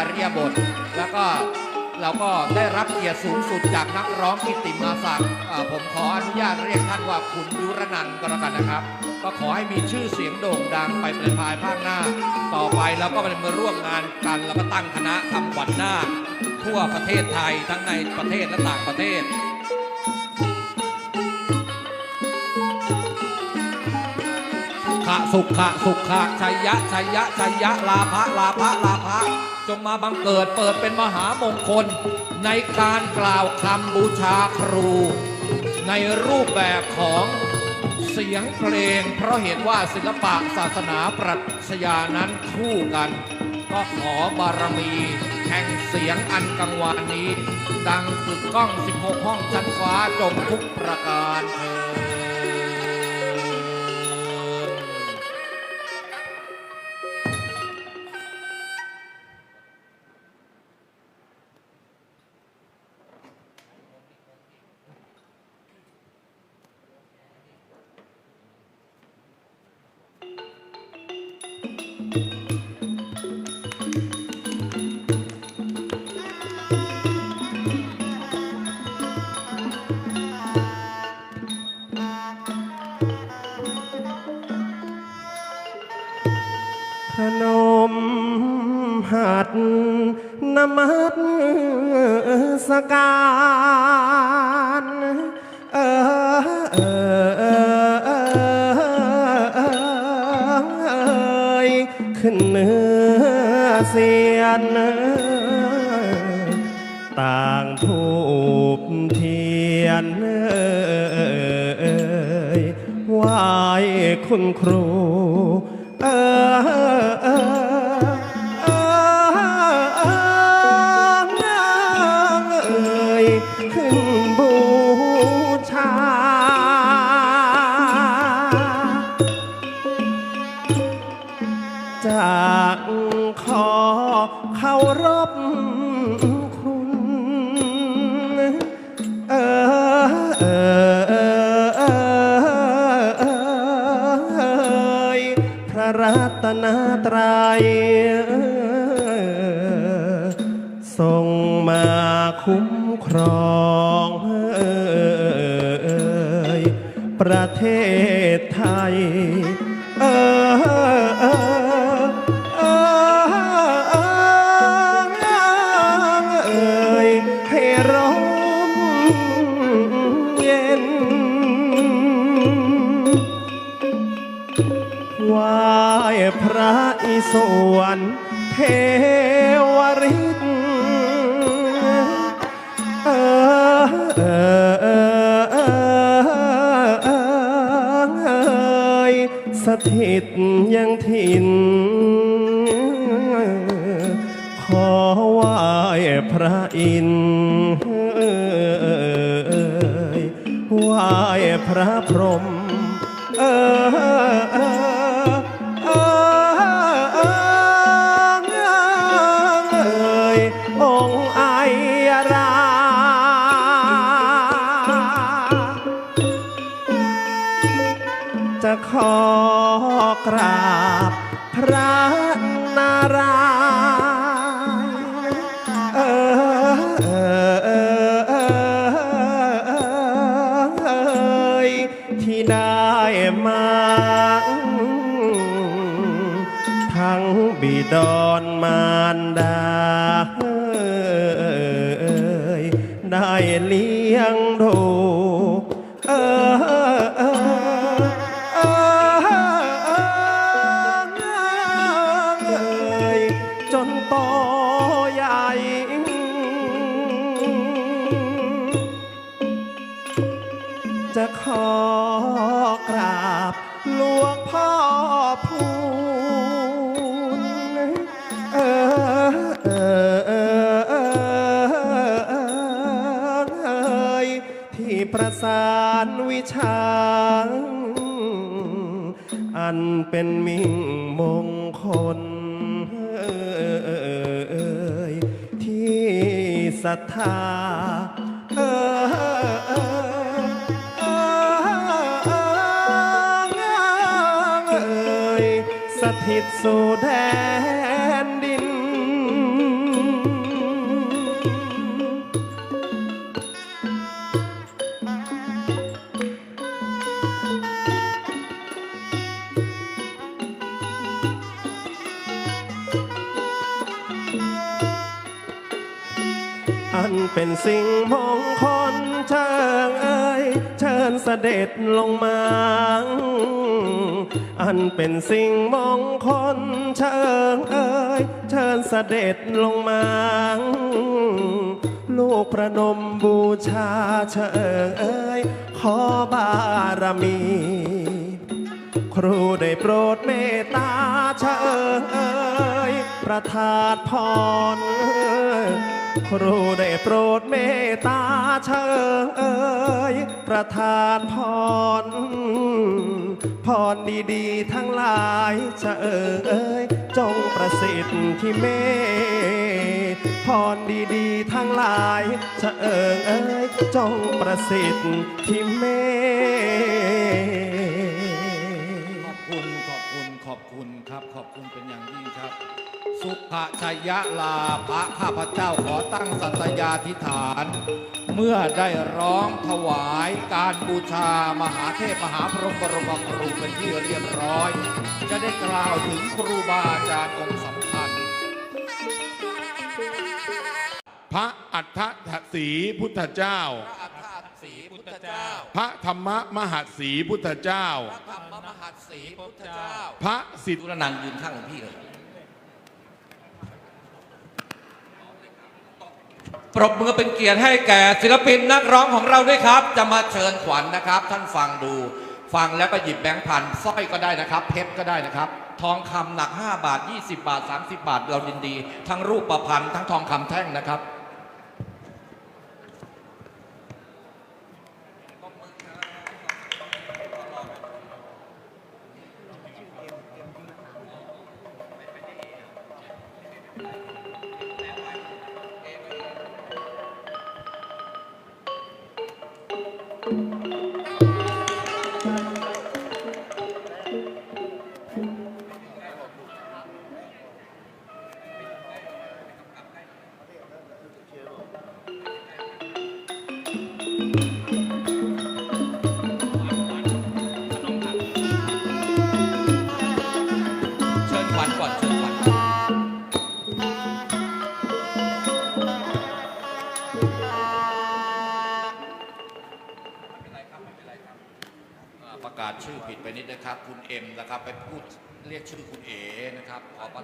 อริยบท แล้วก็เราก็ได้รับเกียรติสูงสุดจากนักร้องกิติมาศักดิ์อ่าผมขออนุญาตเรียกท่านว่าคุณยุรนันท์ก็แล้วกันนะครับ ก็ขอให้มีชื่อเสียงโด่งดังไปเป็นภายภาคหน้า ต่อไปเราก็มาร่วมงานกันแล้วก็ตั้งคณะทำขวัญนาทั่วประเทศไทยทั้งในประเทศและต่างประเทศขะสุขะสุขะชัยยะชัยยะชัยยะลาภะลาภะลาภะ จงมาบังเกิดเปิดเป็นมหามงคล ในการกล่าวคำบูชาครู ในรูปแบบของเสียงเพลง เพราะเห็นว่าศิลปะศาสนาปรัชญานั้นคู่กัน ก็ขอบารมีแห่งเสียงอันกังวานนี้ ดังกึกก้อง 16 ห้องชั้นฟ้าจงทุกประการเถิด เสียนต่างทูบเทียนเอ่ยไหวคุณครู นาตรัยทรงมาคุ้มครองประเทศไทย พระอิศวรเทวริตเออเออเออเออสถิตยังถิ่น ขอไหว้พระอินทร์ไหว้พระพรหม ราบพระนารายเออเออเออเออเอยที่ได้มาทั้งบิดอนมารดาเอยได้เลี้ยงดูานวิชา อันเป็นมิ่งมงคลเอยที่ศรัทธาเออเออเออเอยสถิตสู่แดน อันเป็นสิ่งมงคลเชิงเอ้ยเชิญเสด็จลงมา อันเป็นสิ่งมงคลเชิงเอ้ยเชิญเสด็จลงมา ลูกประนมบูชาเชิงเอ้ยขอบารมี ครูได้โปรดเมตตาเชิญเอ่ยประทานพร ครูได้โปรดเมตตาเชยประทานพร พรดีๆทั้งหลายเชยจงประสิทธิ์ที่เมตพรดีๆทั้งหลายเชยจงประสิทธิ์ที่เมขอบคุณขอบคุณขอบคุณครับ ขอบคุณเป็นอย่างยิ่งครับ สุภชัยยะลาพระข้าพเจ้าขอตั้งสัตยาธิษฐาน เมื่อได้ร้องถวายการบูชามหาเทพมหาพรหมบรมครูเป็นที่เรียบร้อย จะได้กล่าวถึงครูบาอาจารย์องค์สำคัญ พระอัฏฐศีพุทธเจ้า พระอัฏฐศีพุทธเจ้าพระธรรมมหัสสีพุทธเจ้า พระธรรมมหัสสีพุทธเจ้า พระสิทธิดูแลนังยืนข้างหลวงพี่เลย ปรบมือเป็นเกียรติให้แก่ศิลปินนักร้องของเราด้วยครับ จะมาเชิญขวัญนะครับ ท่านฟังดู ฟังแล้วก็หยิบแบงค์พันสร้อยก็ได้นะครับ เพชรก็ได้นะครับ ทองคำหนัก 5 บาท 20 บาท 30 บาทเรายินดี ทั้งรูปประพันธ์ทั้งทองคำแท่งนะครับ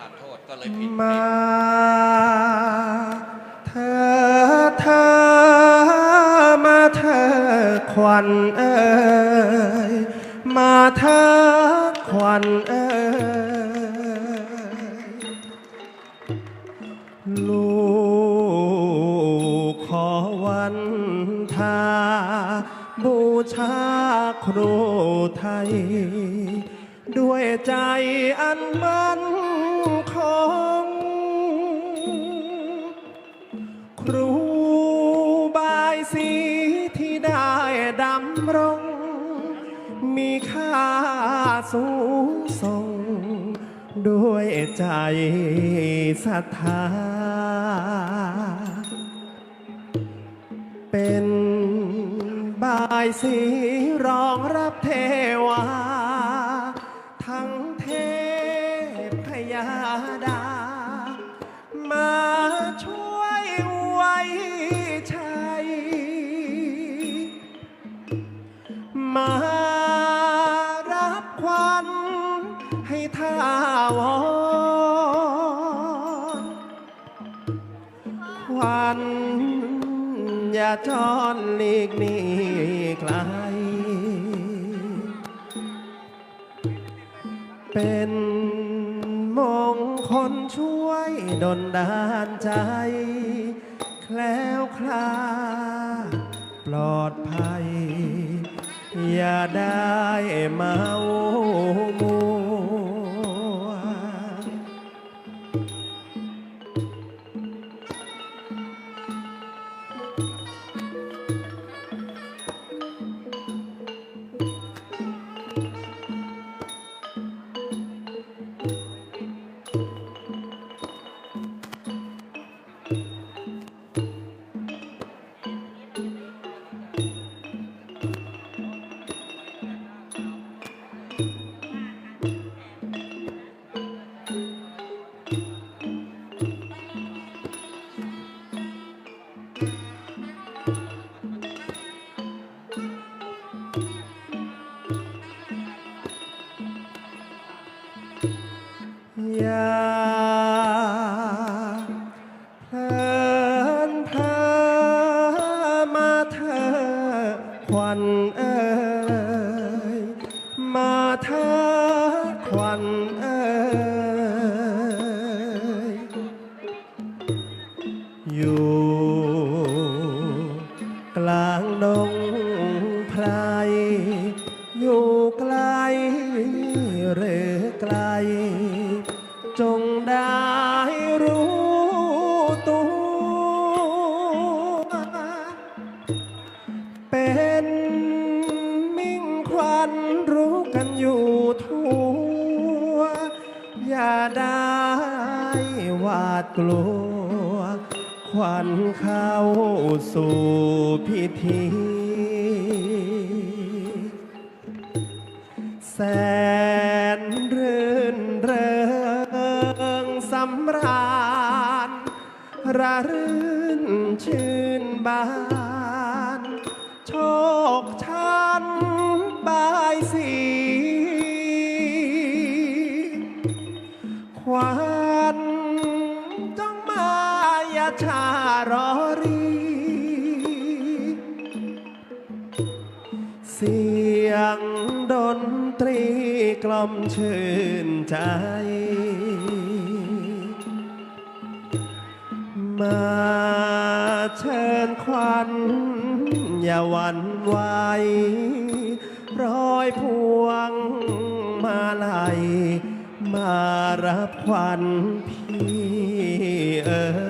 ทานโทษก็เลยผิดมาเธอเธอมาเธอควันเอ้ยมาเธอควันเอ้ยลูกขอวันทาบูชาครูไทยด้วยใจอันมั่น มีค่าสูงส่ง ด้วยใจศรัทธา เป็นบายสีรองรับเทวา อย่าจอนหลีกนีไกลเป็นมงคลช่วยดลดานใจ แคล้วคลาดปลอดภัย อย่าได้เมา ไกลจงได้รู้ตัวเป็นมิ่งควันรู้กันอยู่ทั่ว อย่าได้หวาดกลัว ควันเข้าสู่พิธีแส ระรื่นชื่นบาน โชคชันบายสี ควันจ้องมาอย่าชารอรี เสียงดนตรีกล่อมชื่นใจ มาเชิญควันอย่าหวันไหวร้อยพวงมาลัยมารับควันพี่เอ๋ย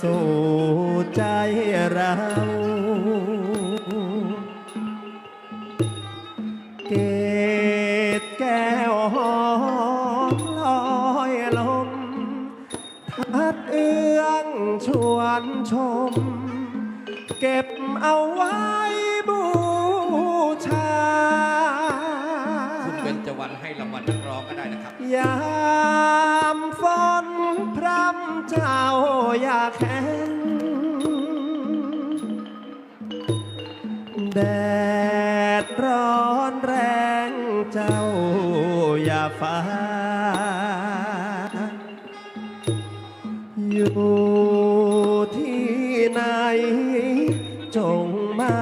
สู่ใจเรา เกตแก้วหอมลอยลม ทัดเอื้องชวนชม เก็บเอาไว้บูชา คุณเบญจวรรณให้รางวัลนักร้องก็ได้นะครับ ยา เจ้าอยากแข็งแดดร้อนแรงเจ้าอย่าฟ้า อยู่ที่ไหน จงมา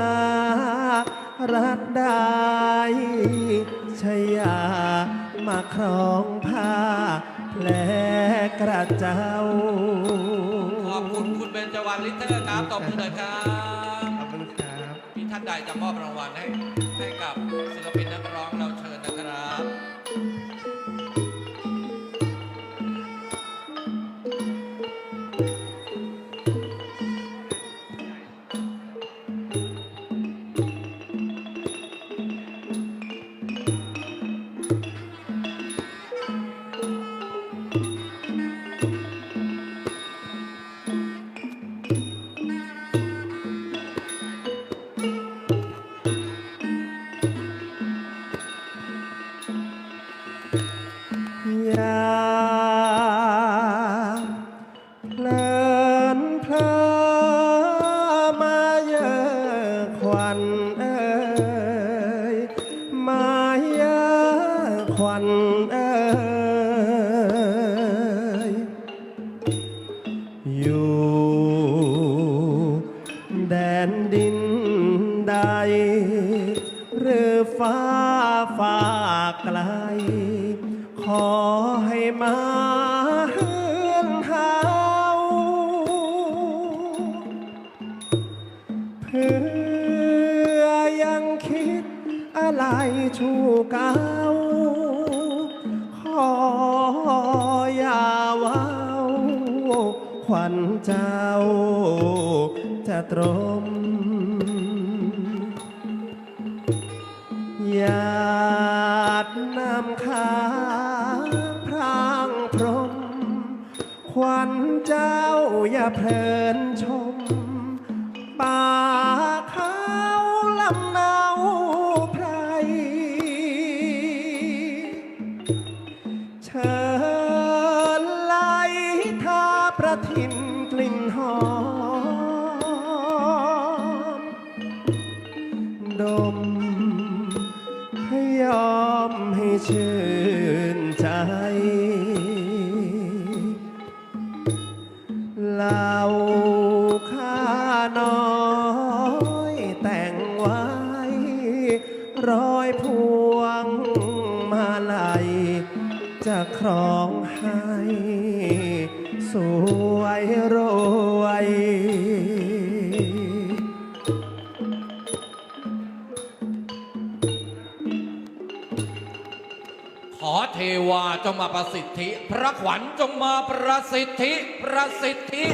รัดได้ชยามาครอง กระเจ้า ขอบคุณคุณเบญจวรรณลิตเตอร์ครับตบมือหน่อยครับ ขอบคุณครับ มีท่านใดจะมอบรางวัลให้ clouds. ชูเก้าขออย่าว้าวขวัญเจ้า จะตรม หยาดน้ำค้างพรางพรม ขวัญเจ้าอย่าเพลิน เชิญไหลทาประทินกลิ่นหอม ดมให้ยอมให้เชื่อ มาประสิทธิ พระขวัญจงมาประสิทธิ ประสิทธิ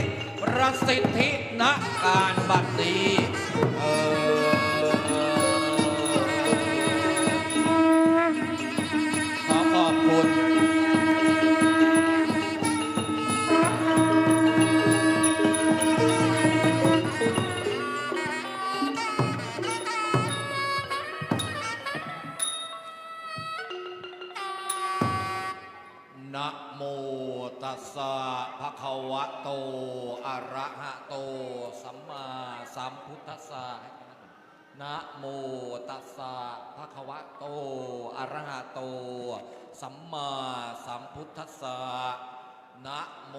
ประสิทธิณการบัดนี้เออ มพุทธัสสะนะโมตัสสะภะคะวะโต อะระหะโต สัมมาสัมพุทธัสสะนะโม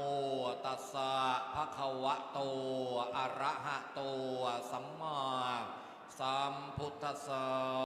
ตัสสะภะคะวะโต อะระหะโต สัมมาสัมพุทธัสสะ